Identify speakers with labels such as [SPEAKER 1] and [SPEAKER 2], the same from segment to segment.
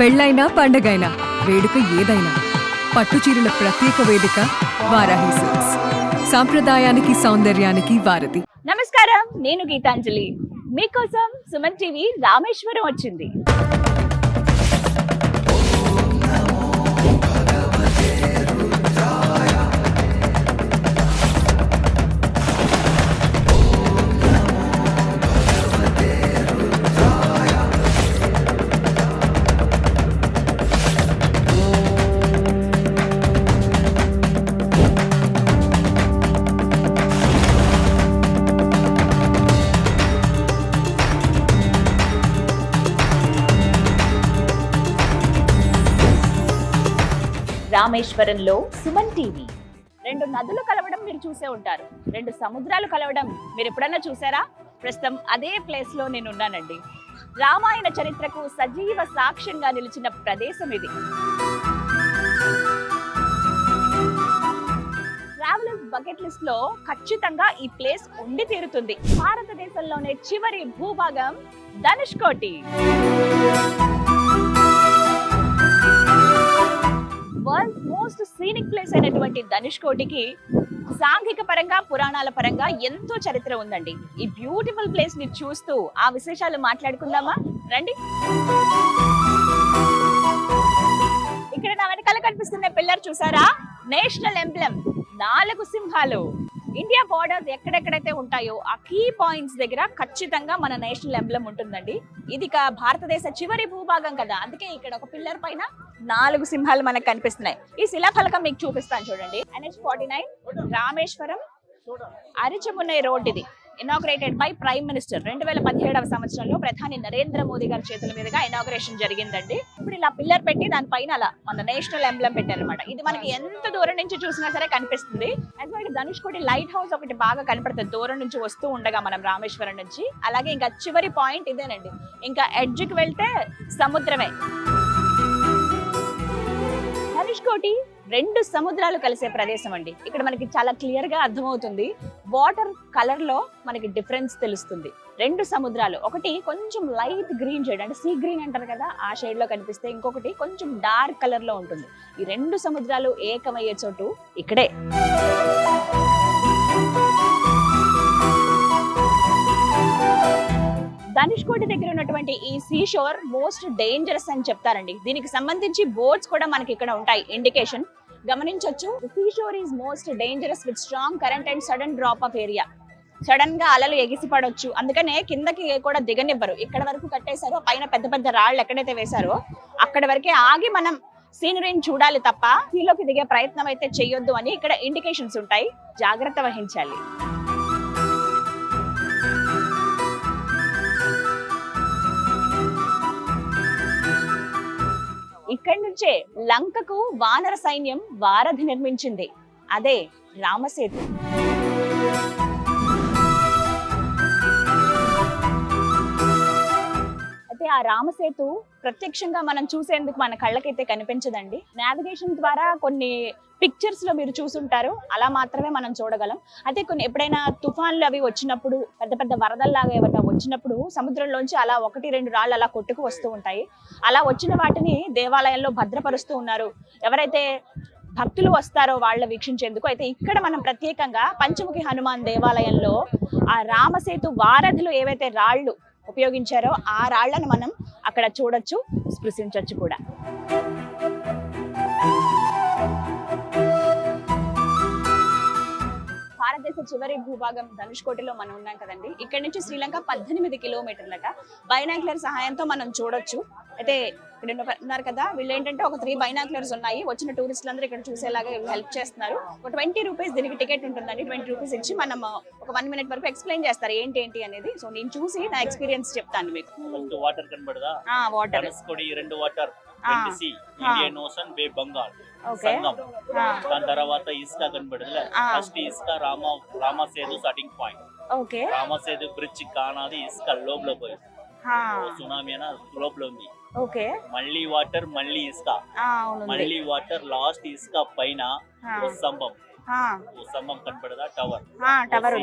[SPEAKER 1] పెళ్ళైనా పండగైనా వేడుక ఏదైనా పట్టు చీరల ప్రత్యేక వేదిక వారాహి సిల్క్స్. సాంప్రదాయానికి సౌందర్యానికి వారధి.
[SPEAKER 2] నమస్కారం నేను గీతాంజలి. మీకోసం సుమన్ టీవీ రామేశ్వరం వచ్చింది. రామేశ్వరంలో సుమన్ టీవీ. రెండు నదులు కలవడం మీరు చూసే ఉంటారు. రెండు సముద్రాలు కలవడం మీరు ఎప్పుడన్నా చూసారా? ప్రస్తుతం అదే ప్లేస్లో నేను ఉన్నానండి రామాయణ చరిత్రకు సజీవ సాక్ష్యంగా నిలిచిన ప్రదేశం ఇది. ట్రావెలర్స్ బకెట్ లిస్ట్లో ఖచ్చితంగా ఈ ప్లేస్ ఉండి తీరుతుంది. భారతదేశంలోనే చివరి భూభాగం Dhanushkodi. World most scenic place అయినటువంటి ధనుష్కోటికి సాంఘిక పరంగా పురాణాల పరంగా ఎంతో చరిత్ర ఉందండి. ఈ బ్యూటిఫుల్ ప్లేస్ని చూస్తూ ఆ విశేషాలు మాట్లాడుకుందామా? రండి. ఇక్కడ నా వెనకాల కనిపిస్తున్న పిల్లర్ చూసారా? National emblem. నాలుగు సింహాలు. ఇండియా బార్డర్స్ ఎక్కడెక్కడైతే ఉంటాయో ఆ కీ పాయింట్స్ దగ్గర ఖచ్చితంగా మన నేషనల్ ఎంబ్లెమ్ ఉంటుందండి. ఇది భారతదేశ చివరి భూభాగం కదా. అందుకే ఇక్కడ ఒక పిల్లర్ పైన నాలుగు సింహాలు మనకు కనిపిస్తున్నాయి. ఈ శిలాఫలకం మీకు చూపిస్తాను చూడండి. NH forty nine Rameswaram Arichamunai road ఇది. ఇనాగ్రేటెడ్ బై ప్రైమ్ మినిస్టర్ రెండు వేల పదిహేడవ సంవత్సరంలో ప్రధాని నరేంద్ర మోదీ గారి చేతుల మీదుగా ఇనాగ్రేషన్ జరిగిందండి. ఇప్పుడు ఇలా పిల్లర్ పెట్టి దానిపైన అలా మన నేషనల్ ఎంబ్లం పెట్టారనమాట ఇది మనకి ఎంత దూరం నుంచి చూసినా సరే కనిపిస్తుంది. And Dhanush Dhanushkodi lighthouse ఒకటి బాగా కనపడుతుంది. దూరం నుంచి వస్తూ ఉండగా మనం రామేశ్వరం నుంచి. అలాగే ఇంకా చివరి పాయింట్ ఇదేనండి. ఇంకా ఎడ్జ్కి వెళ్తే సముద్రమే. ధనుష్కోటి రెండు సముద్రాలు కలిసే ప్రదేశం అండి. ఇక్కడ మనకి చాలా క్లియర్గా అర్థమవుతుంది. వాటర్ కలర్లో మనకి డిఫరెన్స్ తెలుస్తుంది. రెండు సముద్రాలు ఒకటి కొంచెం లైట్ గ్రీన్ షేడ్ అంటే సీ గ్రీన్ అంటారు కదా ఆ షేడ్లో కనిపిస్తే ఇంకొకటి కొంచెం డార్క్ కలర్లో ఉంటుంది. ఈ రెండు సముద్రాలు ఏకమయ్యే చోటు ఇక్కడే. ధనుష్కోటి దగ్గర ఉన్నటువంటి ఈ సీ షోర్ మోస్ట్ డేంజరస్ అని చెప్తారండి. దీనికి సంబంధించి బోర్డ్స్ కూడా మనకి ఇక్కడ ఉంటాయి. ఇండికేషన్ గమనించవచ్చు sea shore is most dangerous with strong current and sudden drop off area సడన్గా అలలు ఎగిసి పడవచ్చు అందుకనే కిందకి కూడా దిగనివ్వరు. ఇక్కడ వరకు కట్టేశారు పైన పెద్ద పెద్ద రాళ్ళు ఎక్కడైతే వేశారో అక్కడ వరకే ఆగి మనం సీనరీని చూడాలి తప్ప సీలోకి దిగే ప్రయత్నం అయితే చేయొద్దు అని ఇక్కడ ఇండికేషన్స్ ఉంటాయి. జాగ్రత్త వహించాలి. ఇక్కడి నుంచే లంకకు వానర సైన్యం వారధి నిర్మించింది. అదే రామసేతు. ఆ రామసేతు ప్రత్యక్షంగా మనం చూసేందుకు మన కళ్ళకైతే కనిపించదండి. నావిగేషన్ ద్వారా కొన్ని పిక్చర్స్లో మీరు చూసుంటారు. అలా మాత్రమే మనం చూడగలం. అయితే కొన్ని ఎప్పుడైనా తుఫాన్లు అవి వచ్చినప్పుడు పెద్ద పెద్ద వరదల్లాగా ఏమైనా వచ్చినప్పుడు సముద్రంలోంచి అలా ఒకటి రెండు రాళ్ళు అలా కొట్టుకు వస్తూ ఉంటాయి. అలా వచ్చిన వాటిని దేవాలయంలో భద్రపరుస్తూ ఉన్నారు. ఎవరైతే భక్తులు వస్తారో వాళ్ళ వీక్షించేందుకు అయితే ఇక్కడ మనం ప్రత్యేకంగా పంచముఖి హనుమాన్ దేవాలయంలో ఆ రామసేతు వారధిలో ఏవైతే రాళ్ళు ఉపయోగించారో ఆ రాళ్ళను మనం అక్కడ చూడొచ్చు స్పృశించవచ్చు కూడా. భారతదేశ చివరి భూభాగం ధనుష్కోటిలో మనం ఉన్నాం కదండి. ఇక్కడ నుంచి శ్రీలంక పద్దెనిమిది కిలోమీటర్లట. బైనాక్యులర్ సహాయంతో మనం చూడొచ్చు. అయితే ఉన్నారు కదా వీళ్ళు ఏంటంటే ఒక త్రీ బైనాక్యులర్స్ ఉన్నాయి. వచ్చిన టూరిస్టులు అందరూ ఇక్కడ చూసేలాగా హెల్ప్ చేస్తున్నారు. ఒక ట్వంటీ రూపీస్ దీనికి టికెట్ ఉంటుందండి. ట్వంటీ రూపీస్ ఇచ్చి మనం ఒక వన్ మినిట్ వరకు ఎక్స్ప్లెయిన్ చేస్తారు ఏంటి ఏంటి అనేది. సో నేను చూసి నా ఎక్స్పీరియన్స్ చెప్తాను మీకు.
[SPEAKER 3] వాటర్ కనబడదా?
[SPEAKER 2] వాటర్
[SPEAKER 3] రెండు water Indian Ocean bay Bengal Sangam. దాని తర్వాత ఇసుక కనబడదు. ఫస్ట్ ఇసుక Rama Ramasethu starting point
[SPEAKER 2] okay
[SPEAKER 3] Ramasethu bridge కానాది ఇసుక లోపల పోయి సునామీ అయినా లోపల ఉంది
[SPEAKER 2] ఓకే.
[SPEAKER 3] మళ్ళీ వాటర్ మళ్ళీ ఇసుక. మళ్ళీ వాటర్ లాస్ట్ ఇసుక పైన స్తంభం. Tower.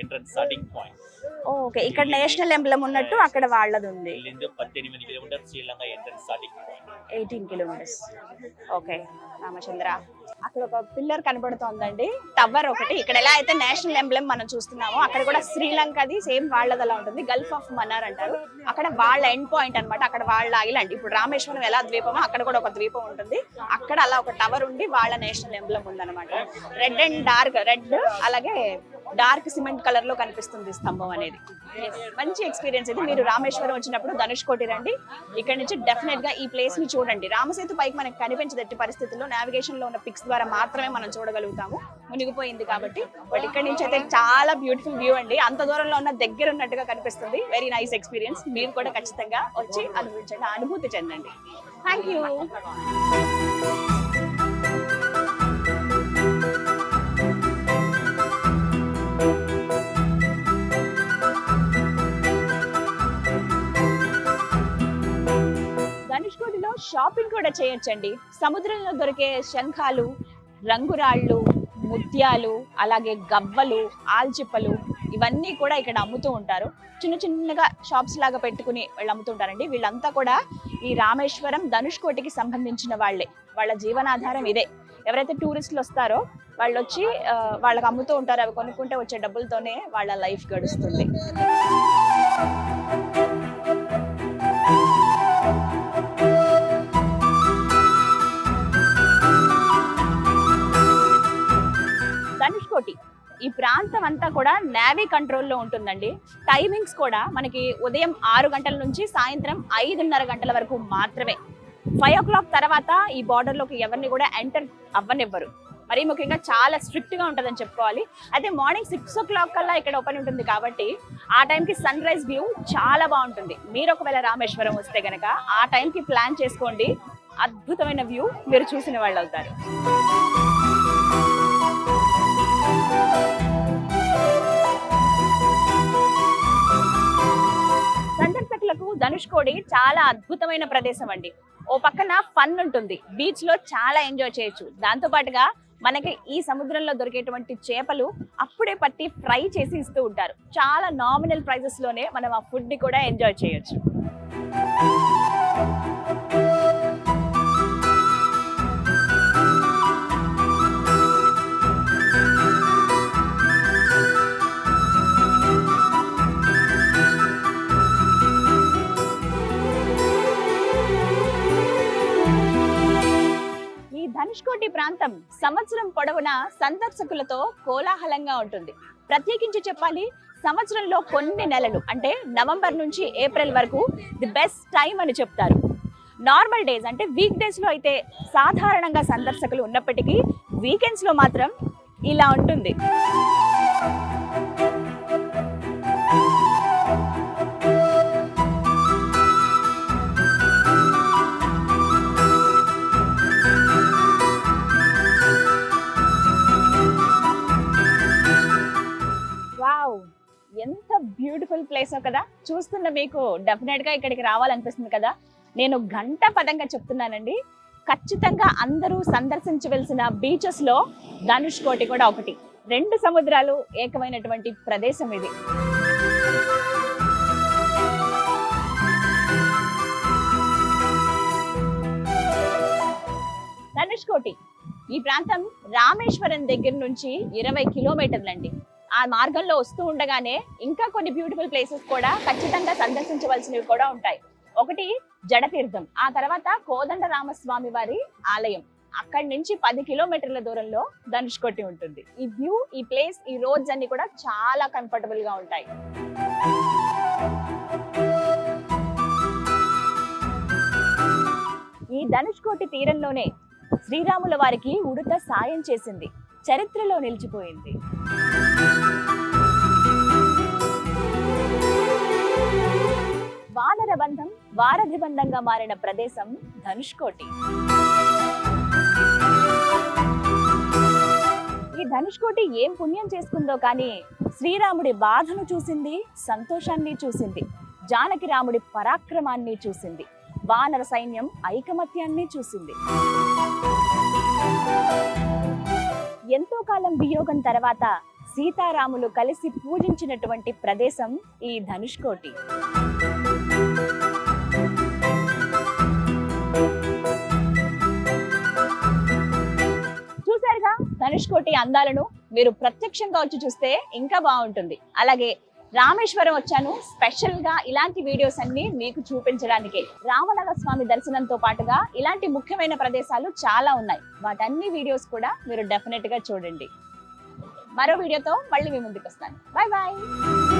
[SPEAKER 3] Entrance starting point.
[SPEAKER 2] Okay. ఇక్కడ నేషనల్ ఎంబ్లం ఉన్నట్టు అక్కడ వాళ్ళది ఉంది
[SPEAKER 3] వెళ్ళింది పద్దెనిమిది kilometer Sri Lanka entrance starting
[SPEAKER 2] eighteen kilometers okay. Ramachandra. అక్కడ ఒక పిల్లర్ కనబడుతోందండి. టవర్ ఒకటి. ఇక్కడ ఎలా అయితే నేషనల్ ఎంబ్లెమ్ మనం చూస్తున్నామో అక్కడ కూడా శ్రీలంకది సేమ్ వాళ్ళది అలా ఉంటుంది. గల్ఫ్ ఆఫ్ మన్నార్ అంటారు. అక్కడ వాళ్ళ ఎండ్ పాయింట్ అన్నమాట. అక్కడ వాళ్ళ ఐలాండ్. ఇప్పుడు రామేశ్వరం ఎలా ద్వీపమో అక్కడ కూడా ఒక ద్వీపం ఉంటుంది. అక్కడ అలా ఒక టవర్ ఉండి వాళ్ళ నేషనల్ ఎంబ్లెమ్ ఉందన్నమాట. Red and dark. రెడ్ అలాగే డార్క్ సిమెంట్ కలర్లో కనిపిస్తుంది స్తంభం అనేది. మంచి ఎక్స్పీరియన్స్ ఇది. మీరు రామేశ్వరం వచ్చినప్పుడు ధనుష్ కోటి రండి. ఇక్కడ నుంచి డెఫినెట్గా ఈ ప్లేస్ని చూడండి. రామసేతు పైకి మనకి కనిపించదు ఎట్టి పరిస్థితుల్లో. నావిగేషన్లో ఉన్న పిక్స్ ద్వారా మాత్రమే మనం చూడగలుగుతాము. మునిగిపోయింది కాబట్టి. బట్ ఇక్కడ నుంచి అయితే చాలా బ్యూటిఫుల్ వ్యూ అండి. అంత దూరంలో ఉన్న దగ్గర ఉన్నట్టుగా కనిపిస్తుంది. వెరీ నైస్ ఎక్స్పీరియన్స్ మీరు కూడా ఖచ్చితంగా వచ్చి అనుభవించండి అనుభూతి చెందండి. థ్యాంక్ యూ షాపింగ్ కూడా చేయొచ్చండి. సముద్రంలో దొరికే శంఖాలు రంగురాళ్ళు ముత్యాలు అలాగే గవ్వలు ఆల్చిప్పలు ఇవన్నీ కూడా ఇక్కడ అమ్ముతూ ఉంటారు. చిన్న చిన్నగా షాప్స్ లాగా పెట్టుకుని వీళ్ళు అమ్ముతుంటారండి వీళ్ళంతా కూడా ఈ రామేశ్వరం ధనుష్కోటికి సంబంధించిన వాళ్ళే. వాళ్ళ జీవనాధారం ఇదే. ఎవరైతే టూరిస్టులు వస్తారో వాళ్ళు వచ్చి వాళ్ళకి అమ్ముతూ ఉంటారు. అవి కొనుక్కుంటే వచ్చే డబ్బులతోనే వాళ్ళ లైఫ్ గడుస్తుంది. ప్రాంతం అంతా కూడా నేవీ కంట్రోల్లో ఉంటుందండి. టైమింగ్స్ కూడా మనకి ఉదయం ఆరు గంటల నుంచి సాయంత్రం ఐదున్నర గంటల వరకు మాత్రమే. ఫైవ్ ఓ క్లాక్ తర్వాత ఈ బార్డర్లోకి ఎవరిని కూడా ఎంటర్ అవ్వనివ్వరు. మరీ ముఖ్యంగా చాలా స్ట్రిక్ట్గా ఉంటుందని చెప్పుకోవాలి. అయితే మార్నింగ్ సిక్స్ ఓ క్లాక్ కల్లా ఇక్కడ ఓపెన్ ఉంటుంది కాబట్టి ఆ టైంకి సన్ రైజ్ వ్యూ చాలా బాగుంటుంది. మీరు ఒకవేళ రామేశ్వరం వస్తే కనుక ఆ టైంకి ప్లాన్ చేసుకోండి. అద్భుతమైన వ్యూ మీరు చూసిన వాళ్ళు అవుతారు. ధనుష్కోడి చాలా అద్భుతమైన ప్రదేశం అండి. ఓ పక్కన ఫన్ ఉంటుంది. బీచ్లో చాలా ఎంజాయ్ చేయొచ్చు. దాంతో పాటుగా మనకి ఈ సముద్రంలో దొరికేటువంటి చేపలు అప్పుడే పట్టి ఫ్రై చేసి ఇస్తూ ఉంటారు. చాలా నామినల్ ప్రైజెస్లోనే మనం ఆ ఫుడ్ని కూడా ఎంజాయ్ చేయొచ్చు. ధనుష్కోటి ప్రాంతం సంవత్సరం పొడవునా సందర్శకులతో కోలాహలంగా ఉంటుంది. ప్రత్యేకించి చెప్పాలి సంవత్సరంలో కొన్ని నెలలు అంటే నవంబర్ నుంచి ఏప్రిల్ వరకు ది బెస్ట్ టైం అని చెప్తారు. నార్మల్ డేస్ అంటే వీక్ డేస్లో అయితే సాధారణంగా సందర్శకులు ఉన్నప్పటికీ వీకెండ్స్లో మాత్రం ఇలా ఉంటుంది. బ్యూటిఫుల్ ప్లేస్ కదా? చూస్తున్న మీకు డెఫినెట్గా ఇక్కడికి రావాలనిపిస్తుంది కదా? నేను గంట పదంగా చెప్తున్నానండి. ఖచ్చితంగా అందరూ సందర్శించవలసిన బీచెస్లో ధనుష్ కోటి కూడా ఒకటి. రెండు సముద్రాలు ఏకమైనటువంటి ప్రదేశం ఇది. ధనుష్కోటి ఈ ప్రాంతం రామేశ్వరం దగ్గర నుంచి ఇరవై కిలోమీటర్లండి. ఆ మార్గంలో వస్తూ ఉండగానే ఇంకా కొన్ని బ్యూటిఫుల్ ప్లేసెస్ కూడా ఖచ్చితంగా సందర్శించవలసినవి కూడా ఉంటాయి. ఒకటి జడతీర్థం. ఆ తర్వాత కోదండ రామస్వామి వారి ఆలయం. అక్కడి నుంచి పది కిలోమీటర్ల దూరంలో ధనుష్కోటి ఉంటుంది. ఈ వ్యూ ఈ ప్లేస్ ఈ రోడ్స్ అన్ని కూడా చాలా కంఫర్టబుల్గా ఉంటాయి. ఈ ధనుష్కోటి తీరంలోనే శ్రీరాముల వారికి ఉడుత సాయం చేసింది. చరిత్రలో నిలిచిపోయింది. వానర బంధం వారధి బంధంగా మారిన ప్రదేశం ధనుష్కోటి. ఈ ధనుష్కోటి ఏం పుణ్యం చేసుకుందో కానీ శ్రీరాముడి బాధను చూసింది సంతోషాన్ని చూసింది జానకి రాముడి పరాక్రమాన్ని చూసింది వానర సైన్యం ఐకమత్యాన్ని చూసింది. కాలం వియోగం తర్వాత సీతారాములు కలిసి పూజించినటువంటి ప్రదేశం ఈ ధనుష్కోటి. చూసారుగా ధనుష్కోటి అందాలను మీరు ప్రత్యక్షంగా వచ్చి చూస్తే ఇంకా బాగుంటుంది. అలాగే రామేశ్వరం వచ్చాను. స్పెషల్గా ఇలాంటి వీడియోస్ అన్ని మీకు చూపించడానికి. రామనగర స్వామి దర్శనంతో పాటుగా ఇలాంటి ముఖ్యమైన ప్రదేశాలు చాలా ఉన్నాయి. వాటన్ని వీడియోస్ కూడా మీరు డెఫినెట్గా చూడండి. మరో వీడియోతో మళ్ళీ మీ ముందుకు వస్తాను. Bye bye